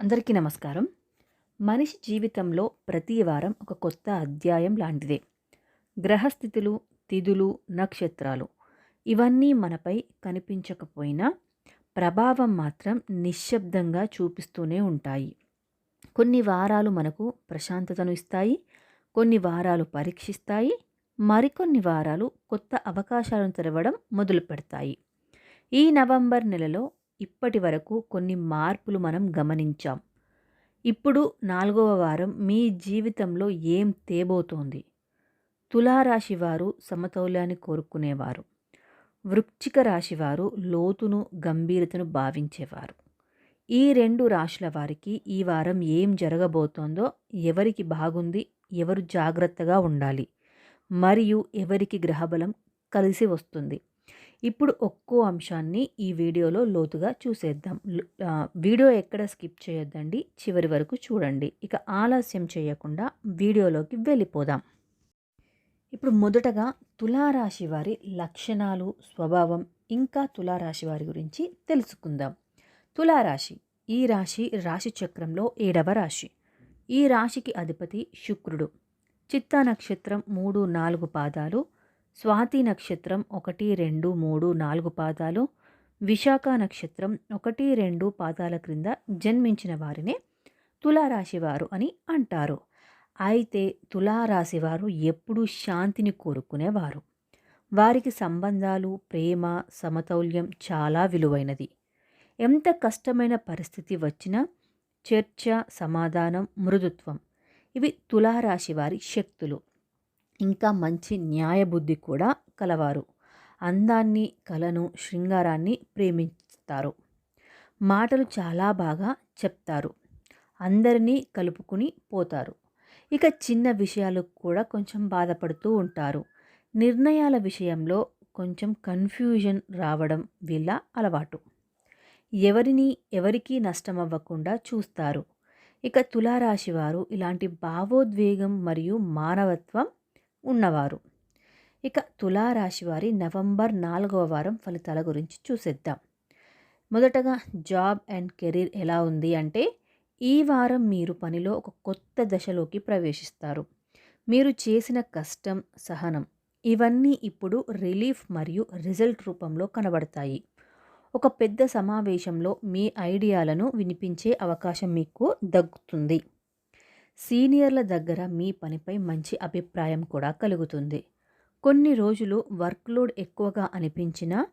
అందరికీ నమస్కారం. మనిషి జీవితంలో ప్రతి వారం ఒక కొత్త అధ్యాయం లాంటిదే. గ్రహస్థితులు తిథులు నక్షత్రాలు ఇవన్నీ మనపై కనిపించకపోయినా ప్రభావం మాత్రం నిశ్శబ్దంగా చూపిస్తూనే ఉంటాయి. కొన్ని వారాలు మనకు ప్రశాంతతను ఇస్తాయి కొన్ని వారాలు పరీక్షిస్తాయి మరికొన్ని వారాలు కొత్త అవకాశాలను తెరవడం మొదలు పెడతాయి ఈ నవంబర్ నెలలో ఇప్పటి వరకు కొన్ని మార్పులు మనం గమనించాం. ఇప్పుడు నాలుగవ వారం మీ జీవితంలో ఏం తేబోతోంది? తులారాశి వారు సమతౌల్యాన్ని కోరుకునేవారు. వృశ్చిక రాశి వారు లోతును గంభీరతను భావించేవారు. ఈ రెండు రాశుల వారికి ఈ వారం ఏం జరగబోతోందో ఎవరికి బాగుంది ఎవరు జాగ్రత్తగా ఉండాలి మరియు ఎవరికి గ్రహబలం కలిసి వస్తుంది. ఇప్పుడు ఒక్కో అంశాన్ని ఈ వీడియోలో లోతుగా చూసేద్దాం. వీడియో ఎక్కడ స్కిప్ చేయొద్దండి చివరి వరకు చూడండి. ఇక ఆలస్యం చేయకుండా వీడియోలోకి వెళ్ళిపోదాం. ఇప్పుడు మొదటగా తులారాశి వారి లక్షణాలు స్వభావం ఇంకా తులారాశి వారి గురించి తెలుసుకుందాం. తులారాశి ఈ రాశి రాశి చక్రంలో ఏడవ రాశి. ఈ రాశికి అధిపతి శుక్రుడు. చిత్తా నక్షత్రం మూడు నాలుగు పాదాలు స్వాతి నక్షత్రం ఒకటి రెండు మూడు నాలుగు పాదాలు విశాఖ నక్షత్రం ఒకటి రెండు పాదాల క్రింద జన్మించిన వారినే తులారాశివారు అని అంటారు. అయితే తులారాశివారు ఎప్పుడూ శాంతిని కోరుకునేవారు. వారికి సంబంధాలు ప్రేమ సమతౌల్యం చాలా విలువైనది. ఎంత కష్టమైన పరిస్థితి వచ్చినా చర్చ సమాధానం మృదుత్వం ఇవి తులారాశి వారి శక్తులు. ఇంకా మంచి న్యాయబుద్ధి కూడా కలవారు. అందాన్ని కళను శృంగారాన్ని ప్రేమిస్తారు. మాటలు చాలా బాగా చెప్తారు. అందరినీ కలుపుకుని పోతారు. ఇక చిన్న విషయాలకు కూడా కొంచెం బాధపడుతూ ఉంటారు. నిర్ణయాల విషయంలో కొంచెం కన్ఫ్యూజన్ రావడం వీళ్ళ అలవాటు. ఎవరిని ఎవరికీ నష్టం అవ్వకుండా చూస్తారు. ఇక తులారాశి వారు ఇలాంటి భావోద్వేగం మరియు మానవత్వం ఉన్నవారు. ఇక తులారాశి వారి నవంబర్ నాలుగవ వారం ఫలితాల గురించి చూసేద్దాం. మొదటగా జాబ్ అండ్ కెరీర్ ఎలా ఉంది అంటే ఈ వారం మీరు పనిలో ఒక కొత్త దశలోకి ప్రవేశిస్తారు. మీరు చేసిన కష్టం సహనం ఇవన్నీ ఇప్పుడు రిలీఫ్ మరియు రిజల్ట్ రూపంలో కనబడతాయి. ఒక పెద్ద సమావేశంలో మీ ఐడియాలను వినిపించే అవకాశం మీకు దక్కుతుంది. సీనియర్ల దగ్గర మీ పనిపై మంచి అభిప్రాయం కూడా కలుగుతుంది. కొన్ని రోజులు వర్క్లోడ్ ఎక్కువగా అనిపించినా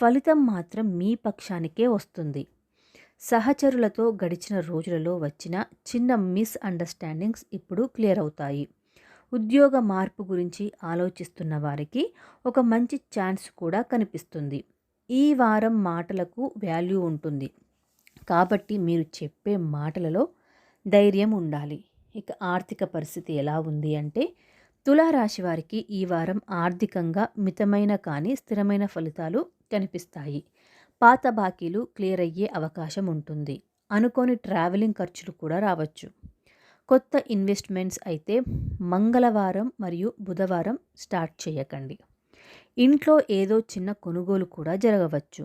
ఫలితం మాత్రం మీ పక్షానికే వస్తుంది. సహచరులతో గడిచిన రోజులలో వచ్చిన చిన్న మిస్ అండర్స్టాండింగ్స్ ఇప్పుడు క్లియర్ అవుతాయి. ఉద్యోగ మార్పు గురించి ఆలోచిస్తున్న వారికి ఒక మంచి ఛాన్స్ కూడా కనిపిస్తుంది. ఈ వారం మాటలకు వాల్యూ ఉంటుంది. కాబట్టి మీరు చెప్పే మాటలలో ధైర్యం ఉండాలి. ఇక ఆర్థిక పరిస్థితి ఎలా ఉంది అంటే తులారాశి వారికి ఈ వారం ఆర్థికంగా మితమైన కానీ స్థిరమైన ఫలితాలు కనిపిస్తాయి. పాత బాకీలు క్లియర్ అయ్యే అవకాశం ఉంటుంది. అనుకోని ట్రావెలింగ్ ఖర్చులు కూడా రావచ్చు. కొత్త ఇన్వెస్ట్మెంట్స్ అయితే మంగళవారం మరియు బుధవారం స్టార్ట్ చేయకండి. ఇంట్లో ఏదో చిన్న కొనుగోలు కూడా జరగవచ్చు.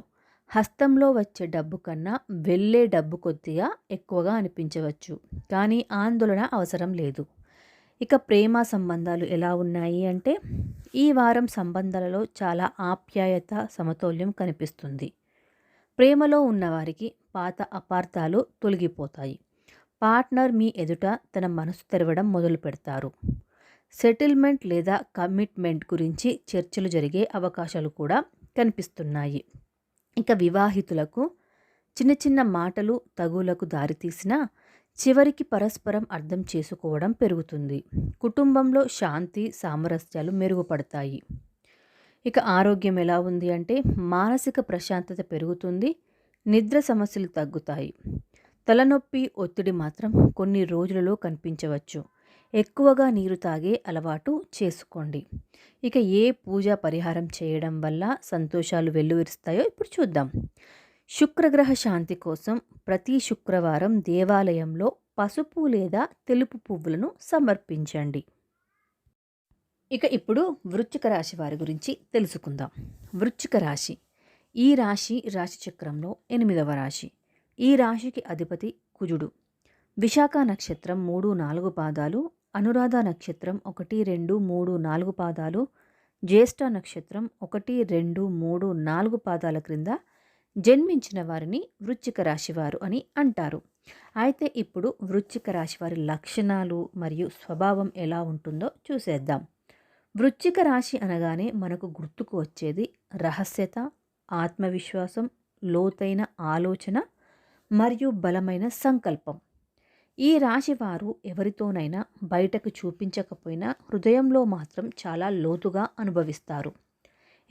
హస్తంలో వచ్చే డబ్బు కన్నా వెళ్ళే డబ్బు కొద్దిగా ఎక్కువగా అనిపించవచ్చు. కానీ ఆందోళన అవసరం లేదు. ఇక ప్రేమ సంబంధాలు ఎలా ఉన్నాయి అంటే ఈ వారం సంబంధాలలో చాలా ఆప్యాయత సమతౌల్యం కనిపిస్తుంది. ప్రేమలో ఉన్నవారికి పాత అపార్థాలు తొలగిపోతాయి. పార్ట్నర్ మీ ఎదుట తన మనసు తెరవడం మొదలు పెడతారు. సెటిల్మెంట్ లేదా కమిట్మెంట్ గురించి చర్చలు జరిగే అవకాశాలు కూడా కనిపిస్తున్నాయి. ఇక వివాహితులకు చిన్న చిన్న మాటలు తగులకు దారితీసినా చివరికి పరస్పరం అర్థం చేసుకోవడం పెరుగుతుంది. కుటుంబంలో శాంతి సామరస్యాలు మెరుగుపడతాయి. ఇక ఆరోగ్యం ఎలా ఉంది అంటే మానసిక ప్రశాంతత పెరుగుతుంది నిద్ర సమస్యలు తగ్గుతాయి. తలనొప్పి ఒత్తిడి మాత్రం కొన్ని రోజులలో కనిపించవచ్చు. ఎక్కువగా నీరు తాగే అలవాటు చేసుకోండి. ఇక ఏ పూజ పరిహారం చేయడం వల్ల సంతోషాలు వెల్లువిరుస్తాయో ఇప్పుడు చూద్దాం. శుక్రగ్రహ శాంతి కోసం ప్రతి శుక్రవారం దేవాలయంలో పసుపు లేదా తెలుపు పువ్వులను సమర్పించండి. ఇక ఇప్పుడు వృచ్చిక రాశి వారి గురించి తెలుసుకుందాం. వృచ్చిక రాశి. ఈ రాశి రాశి చక్రంలో ఎనిమిదవ రాశి. ఈ రాశికి అధిపతి కుజుడు. విశాఖ నక్షత్రం మూడు నాలుగు పాదాలు అనురాధ నక్షత్రం ఒకటి రెండు మూడు నాలుగు పాదాలు జ్యేష్ఠ నక్షత్రం ఒకటి రెండు మూడు నాలుగు పాదాల క్రింద జన్మించిన వారిని వృచ్చిక రాశివారు అని అంటారు. అయితే ఇప్పుడు వృచ్చిక రాశి వారి లక్షణాలు మరియు స్వభావం ఎలా ఉంటుందో చూసేద్దాం. వృచ్చిక రాశి అనగానే మనకు గుర్తుకు వచ్చేది రహస్యత ఆత్మవిశ్వాసం లోతైన ఆలోచన మరియు బలమైన సంకల్పం. ఈ రాశి వారు ఎవరితోనైనా బయటకు చూపించకపోయినా హృదయంలో మాత్రం చాలా లోతుగా అనుభవిస్తారు.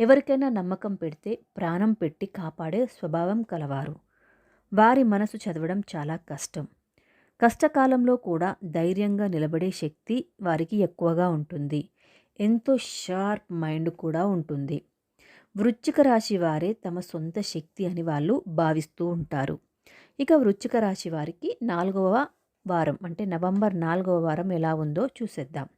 ఎవరికైనా నమ్మకం పెడితే ప్రాణం పెట్టి కాపాడే స్వభావం కలవారు. వారి మనసు చదవడం చాలా కష్టం. కష్టకాలంలో కూడా ధైర్యంగా నిలబడే శక్తి వారికి ఎక్కువగా ఉంటుంది. ఎంతో షార్ప్ మైండ్ కూడా ఉంటుంది. వృచ్చిక రాశి వారే తమ సొంత శక్తి అని వాళ్ళు భావిస్తూ ఉంటారు. ఇక వృచ్చిక రాశి వారికి నాలుగవ వారం అంటే నవంబర్ నాలుగవ వారం ఎలా ఉందో చూసేద్దాం.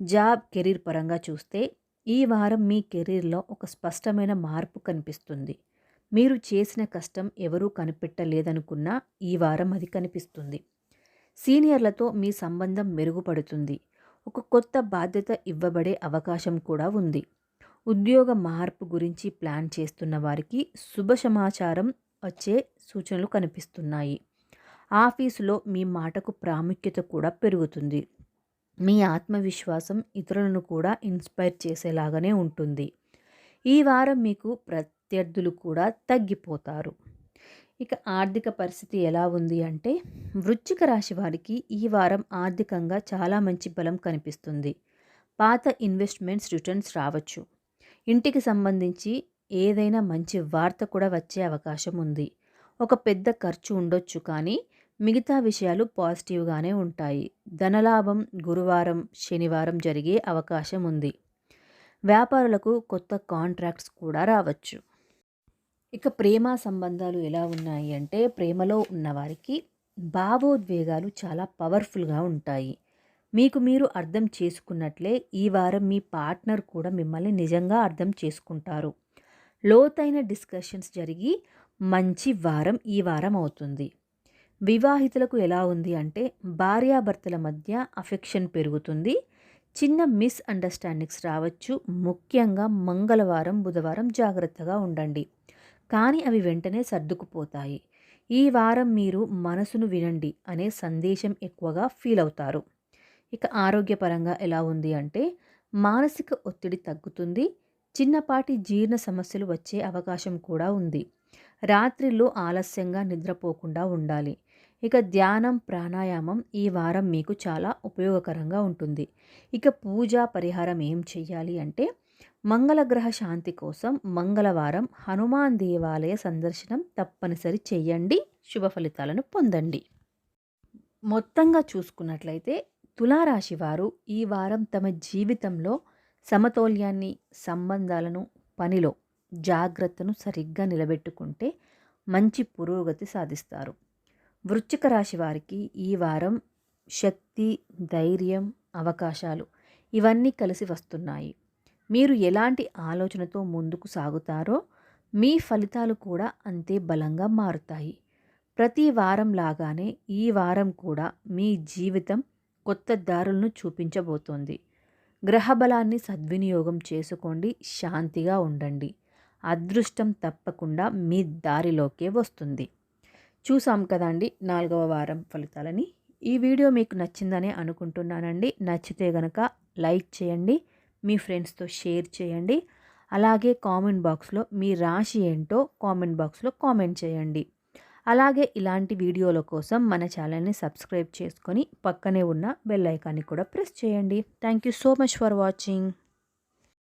జాబ్ కెరీర్ పరంగా చూస్తే ఈ వారం మీ కెరీర్లో ఒక స్పష్టమైన మార్పు కనిపిస్తుంది. మీరు చేసిన కష్టం ఎవరూ కనిపెట్టలేదనుకున్నా ఈ వారం అది కనిపిస్తుంది. సీనియర్లతో మీ సంబంధం మెరుగుపడుతుంది. ఒక కొత్త బాధ్యత ఇవ్వబడే అవకాశం కూడా ఉంది. ఉద్యోగ మార్పు గురించి ప్లాన్ చేస్తున్న వారికి శుభ సమాచారం వచ్చే సూచనలు కనిపిస్తున్నాయి. ఆఫీసులో మీ మాటకు ప్రాముఖ్యత కూడా పెరుగుతుంది. మీ ఆత్మవిశ్వాసం ఇతరులను కూడా ఇన్స్పైర్ చేసేలాగానే ఉంటుంది. ఈ వారం మీకు ప్రత్యర్థులు కూడా తగ్గిపోతారు. ఇక ఆర్థిక పరిస్థితి ఎలా ఉంది అంటే వృశ్చిక రాశి వారికి ఈ వారం ఆర్థికంగా చాలా మంచి బలం కనిపిస్తుంది. పాత ఇన్వెస్ట్మెంట్స్ రిటర్న్స్ రావచ్చు. ఇంటికి సంబంధించి ఏదైనా మంచి వార్త కూడా వచ్చే అవకాశం ఉంది. ఒక పెద్ద ఖర్చు ఉండొచ్చు కానీ మిగతా విషయాలు పాజిటివ్గానే ఉంటాయి. ధనలాభం గురువారం శనివారం జరిగే అవకాశం ఉంది. వ్యాపారులకు కొత్త కాంట్రాక్ట్స్ కూడా రావచ్చు. ఇక ప్రేమ సంబంధాలు ఎలా ఉన్నాయి అంటే ప్రేమలో ఉన్నవారికి భావోద్వేగాలు చాలా పవర్ఫుల్గా ఉంటాయి. మీకు మీరు అర్థం చేసుకున్నట్లే ఈ వారం మీ పార్ట్నర్ కూడా మిమ్మల్ని నిజంగా అర్థం చేసుకుంటారు. లోతైన డిస్కషన్స్ జరిగి మంచి వారం ఈ వారం అవుతుంది. వివాహితులకు ఎలా ఉంది అంటే భార్యాభర్తల మధ్య అఫెక్షన్ పెరుగుతుంది. చిన్న మిస్ అండర్స్టాండింగ్స్ రావచ్చు. ముఖ్యంగా మంగళవారం బుధవారం జాగ్రత్తగా ఉండండి. కానీ అవి వెంటనే సర్దుకుపోతాయి. ఈ వారం మీరు మనసును వినండి అనే సందేశం ఎక్కువగా ఫీల్ అవుతారు. ఇక ఆరోగ్యపరంగా ఎలా ఉంది అంటే మానసిక ఒత్తిడి తగ్గుతుంది. చిన్నపాటి జీర్ణ సమస్యలు వచ్చే అవకాశం కూడా ఉంది. రాత్రిలో ఆలస్యంగా నిద్రపోకుండా ఉండాలి. ఇక ధ్యానం ప్రాణాయామం ఈ వారం మీకు చాలా ఉపయోగకరంగా ఉంటుంది. ఇక పూజ పరిహారం ఏం చెయ్యాలి అంటే మంగళగ్రహ శాంతి కోసం మంగళవారం హనుమాన్ దేవాలయ సందర్శనం తప్పనిసరి చేయండి శుభ ఫలితాలను పొందండి. మొత్తంగా చూసుకున్నట్లయితే తులారాశి వారు ఈ వారం తమ జీవితంలో సమతౌల్యాన్ని సంబంధాలను పనిలో జాగ్రత్తను సరిగ్గా నిలబెట్టుకుంటే మంచి పురోగతి సాధిస్తారు. వృశ్చిక రాశి వారికి ఈ వారం శక్తి ధైర్యం అవకాశాలు ఇవన్నీ కలిసి వస్తున్నాయి. మీరు ఎలాంటి ఆలోచనతో ముందుకు సాగుతారో మీ ఫలితాలు కూడా అంతే బలంగా మారుతాయి. ప్రతి వారం లాగానే ఈ వారం కూడా మీ జీవితం కొత్త దారులను చూపించబోతోంది. గ్రహబలాన్ని సద్వినియోగం చేసుకోండి శాంతిగా ఉండండి. అదృష్టం తప్పకుండా మీ దారిలోకే వస్తుంది. చూసాం కదండి నాలుగవ వారం ఫలితాలని. ఈ వీడియో మీకు నచ్చిందనే అనుకుంటున్నానండి. నచ్చితే గనక లైక్ చేయండి మీ ఫ్రెండ్స్తో షేర్ చేయండి అలాగే కామెంట్ బాక్స్లో మీ రాశి ఏంటో కామెంట్ బాక్స్లో కామెంట్ చేయండి. అలాగే ఇలాంటి వీడియోల కోసం మన ఛానల్ని సబ్స్క్రైబ్ చేసుకొని పక్కనే ఉన్న బెల్ ఐకాన్ని కూడా ప్రెస్ చేయండి. Thank you so much for watching.